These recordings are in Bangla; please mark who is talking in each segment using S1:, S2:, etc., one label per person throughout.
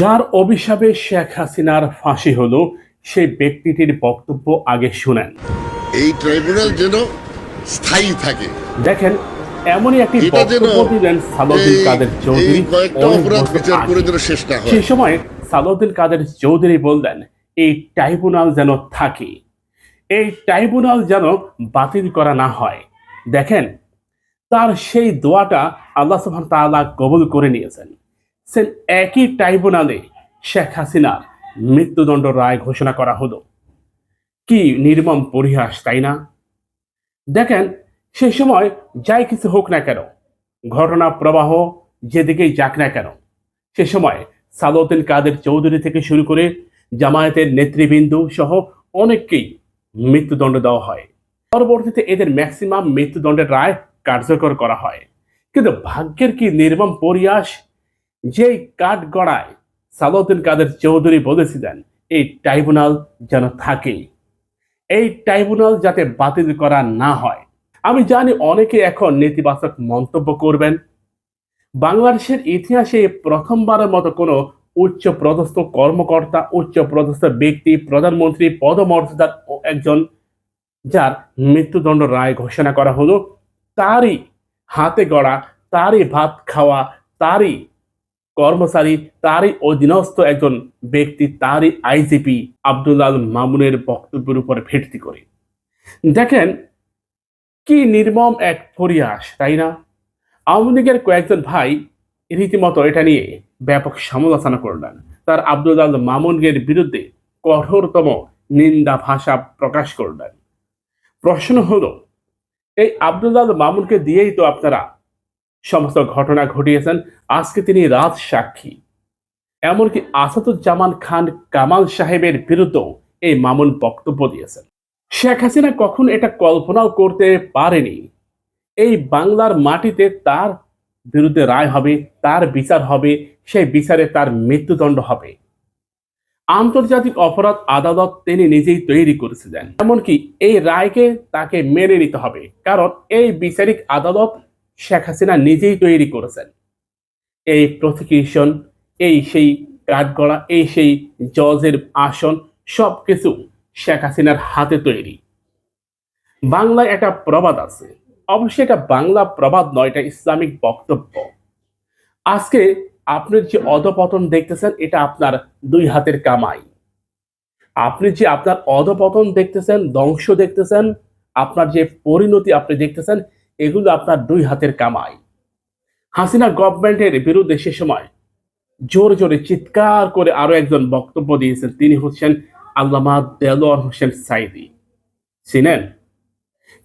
S1: যার অভিশাপে শেখ হাসিনার ফাঁসি হলো সেই ব্যক্তিটির বক্তব্য আগে শুনেন।
S2: এই ট্রাইব্যুনাল যেন স্থায়ী থাকে।
S1: দেখেন এমনই একটি বক্তব্য দিলেন সালাউদ্দিন কাদের চৌধুরী। সেই সময় সালাউদ্দিন কাদের চৌধুরী বললেন এই ট্রাইব্যুনাল যেন থাকে। এই ট্রাইব্যুনাল যেন বাতিল করা না হয়। দেখেন তার সেই দোয়াটা আল্লাহ সুবহান তাআলা কবুল করে নিয়েছেন। সে একই ট্রাইব্যুনালে শেখ হাসিনার মৃত্যুদণ্ড রায় ঘোষণা করা হলো। কি নির্মম পরিহাস, তাই না? দেখেন সেই সময় যাই কিছু হোক না কেন, ঘটনা প্রবাহ যেদিকেই যাক না কেন, সে সময় সালাউদ্দিন কাদের চৌধুরী থেকে শুরু করে জামায়াতের নেতৃবৃন্দ সহ অনেককেই মৃত্যুদণ্ড দেওয়া হয়। পরবর্তীতে এদের ম্যাক্সিমাম মৃত্যুদণ্ডের রায় কার্যকর করা হয়। কিন্তু ভাগ্যের কি নির্মম পরিহাস যেই কাঠ গড়ায় সালাউদ্দিন কাদের চৌধুরী বলেছিলেন, এই ট্রাইব্যুনাল যেন থাকে এই ট্রাইব্যুনাল যাতে বাতিল করা না হয়। আমি জানি অনেকে এখন নেতিবাচক মন্তব্য করবেন। বাংলাদেশের ইতিহাসে প্রথমবারের মতো কোনো উচ্চ পদস্থ কর্মকর্তা, উচ্চ পদস্থ ব্যক্তি, প্রধানমন্ত্রী, পদমর্যাদার ও একজন যার মৃত্যুদণ্ড রায় ঘোষণা করা হলো, তারই হাতে গড়া, তারই ভাত খাওয়া, তারই কর্মচারী তারই অধীনস্থ একজন ব্যক্তি তারই আইজিপি আব্দুল্লাল মামুনের বক্তব্যের উপর ভিত্তি করে। দেখেন, কি নির্মম এক পরিহাস, তাই না? আওয়ামী লীগের কয়েকজন ভাই রীতিমতো এটা নিয়ে ব্যাপক সমালোচনা করলেন। তার আব্দুল মামুনের বিরুদ্ধে কঠোরতম নিন্দা ভাষা প্রকাশ করলেন। প্রশ্ন হলো, এই আব্দুল মামুনকে দিয়েই তো আপনারা সমস্ত ঘটনা ঘটিয়েছেন। আজকে তিনি রাজ সাক্ষী। এমনকি আসাদুজ্জামান খান কামাল সাহেবের বিরুদ্ধেও এই মামুন বক্তব্য দিয়েছেন। শেখ হাসিনা কখন এটা কল্পনাও করতে পারেনি। এই বাংলার মাটিতে তার বিরুদ্ধে রায় হবে, তার বিচার হবে, সেই বিচারে তার মৃত্যুদণ্ড হবে। আন্তর্জাতিক অপরাধ আদালত তিনি নিজেই তৈরি করেছিলেন। এমনকি এই রায়কে তাকে মেনে নিতে হবে। কারণ এই বিচারিক আদালত শেখ হাসিনা নিজেই তৈরি করেছেন। এই প্রসিকিউশন এই সেই কাঠগড়া এই সেই জজের আসন সব কিছু শেখ হাসিনার হাতে তৈরি। বাংলায় একটা প্রবাদ আছে। অবশ্যই এটা বাংলা প্রবাদ নয়, এটা ইসলামিক বক্তব্য। আজকে আপনি যে অধপতন দেখতেছেন, এটা আপনার দুই হাতের কামাই। আপনি যে আপনার অধপতন দেখতেছেন, ধ্বংস দেখতেছেন, আপনার যে পরিণতি আপনি দেখতেছেন এগুলো আপনার দুই হাতের কামাই। হাসিনা গভর্নমেন্টের বিরুদ্ধে সে সময় জোরে জোরে চিৎকার করে আরও একজন বক্তব্য দিয়েছেন। তিনি হচ্ছেন আল্লামা দেলোয়ার হোসেন সাইদি। চিনেন?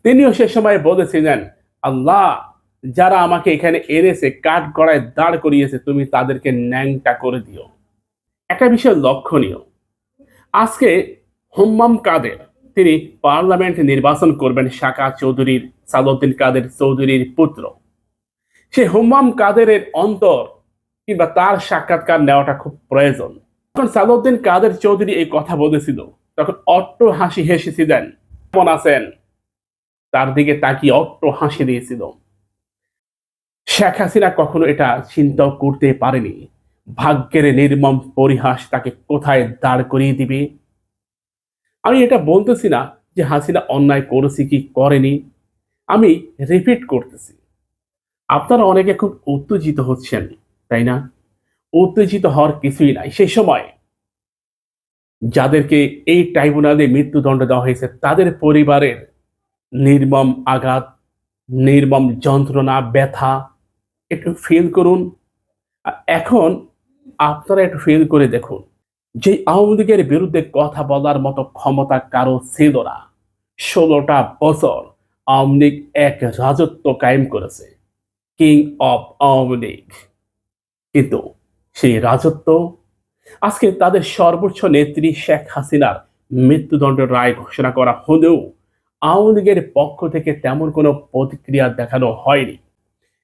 S1: তিনিও সে সময় বলেছিলেন, আল্লাহ, যারা আমাকে এখানে এনেছে, কাঠ গড়ায় দাঁড় করিয়েছে, তুমি তাদেরকে ন্যাংটা করে দিও। একটা বিষয় লক্ষণীয়। আজকে হোম্মাম কাদের তিনি পার্লামেন্ট নির্বাচন করবেন শাকা চৌধুরীর, সালাউদ্দিন কাদের চৌধুরীর পুত্র। সে হুম্মাম কাদেরের অন্তর কিংবা তার সাক্ষাৎকার নেওয়াটা খুব প্রয়োজন। যখন সালাউদ্দিন কাদের চৌধুরী এই কথা বলেছিল, তখন অট্ট হাসি হেসেছিলেন কেমন আছেন? তার দিকে তাকিয়ে অট্ট হাসি দিয়েছিল। শেখ হাসিনা কখনো এটা চিন্তাও করতে পারেনি। ভাগ্যের নির্মম পরিহাস তাকে কোথায় দাঁড় করিয়ে দিবে? আমি এটা বলতেছি না যে হাসিনা অন্যায় করেছি কি করেনি। আমি রিপিট করতেছি। আপনারা অনেকে খুব উত্তেজিত হচ্ছেন, তাই না? উত্তেজিত হওয়ার কিছুই নাই। সেই সময় যাদেরকে এই ট্রাইব্যুনালে মৃত্যুদণ্ড দেওয়া হয়েছে, তাদের পরিবারের নির্মম আঘাত, নির্মম যন্ত্রণা, ব্যথা, একটু ফিল করুন। এখন আপনারা একটু ফিল করে দেখুন। যে আওয়ামী লীগের বিরুদ্ধে কথা বলার মতো ক্ষমতা কারও ছিল না। ষোলোটা বছর আওয়ামী লীগ এক রাজত্ব কায়েম করেছে, কিং অফ আওয়ামী লীগ। কিন্তু সেই রাজত্ব, আজকে তাদের সর্বোচ্চ নেত্রী শেখ হাসিনার মৃত্যুদণ্ডের রায় ঘোষণা করা হলেও আওয়ামী লীগের পক্ষ থেকে তেমন কোনো প্রতিক্রিয়া দেখানো হয়নি।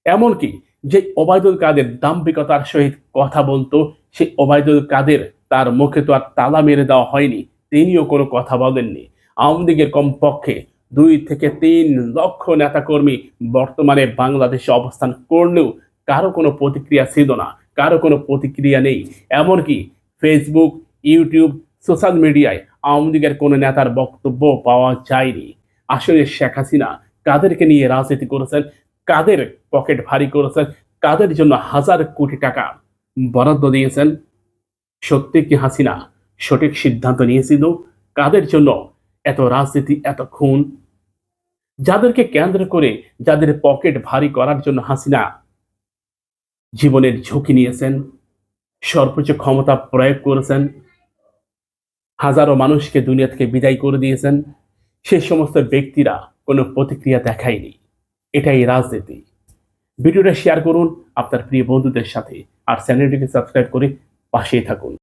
S1: এমনকি যে ওবায়দুল কাদের দাম্ভিকতার সহিত কথা বলতো, সেই ওবায়দুল কাদের তার মুখে তো আর তালা মেরে দেওয়া হয়নি, তিনিও কোনো কথা বলেননি। আওয়ামী লীগের কমপক্ষে দুই থেকে তিন লক্ষ নেতাকর্মী বর্তমানে বাংলাদেশে অবস্থান করলেও কারও কোনো প্রতিক্রিয়া ছিল না, কারও কোনো প্রতিক্রিয়া নেই। এমনকি ফেসবুক ইউটিউব সোশ্যাল মিডিয়ায় আওয়ামী লীগের কোনো নেতার বক্তব্য পাওয়া যায়নি। আসলে শেখ হাসিনা কাদেরকে নিয়ে রাজনীতি করেছেন, কাদের পকেট ভারী করেছেন, কাদের জন্য হাজার কোটি টাকা বরাদ্দ দিয়েছেন সত্যি কি হাসিনা সঠিক সিদ্ধান্ত নিয়েছিল? কাদের জন্য এত রাজনীতি, এত খুন? যাদেরকে কেন্দ্র করে, যাদের পকেট ভারী করার জন্য হাসিনা জীবনের ঝুঁকি নিয়েছেন, সর্বোচ্চ ক্ষমতা প্রয়োগ করেছেন, হাজারো মানুষকে দুনিয়া থেকে বিদায় করে দিয়েছেন, সে সমস্ত ব্যক্তিরা কোনো প্রতিক্রিয়া দেখায়নি। এটাই রাজনীতি। ভিডিওটা শেয়ার করুন আপনার প্রিয় বন্ধুদের সাথে আর চ্যানেলটিকে সাবস্ক্রাইব করে পাশেই থাকুন।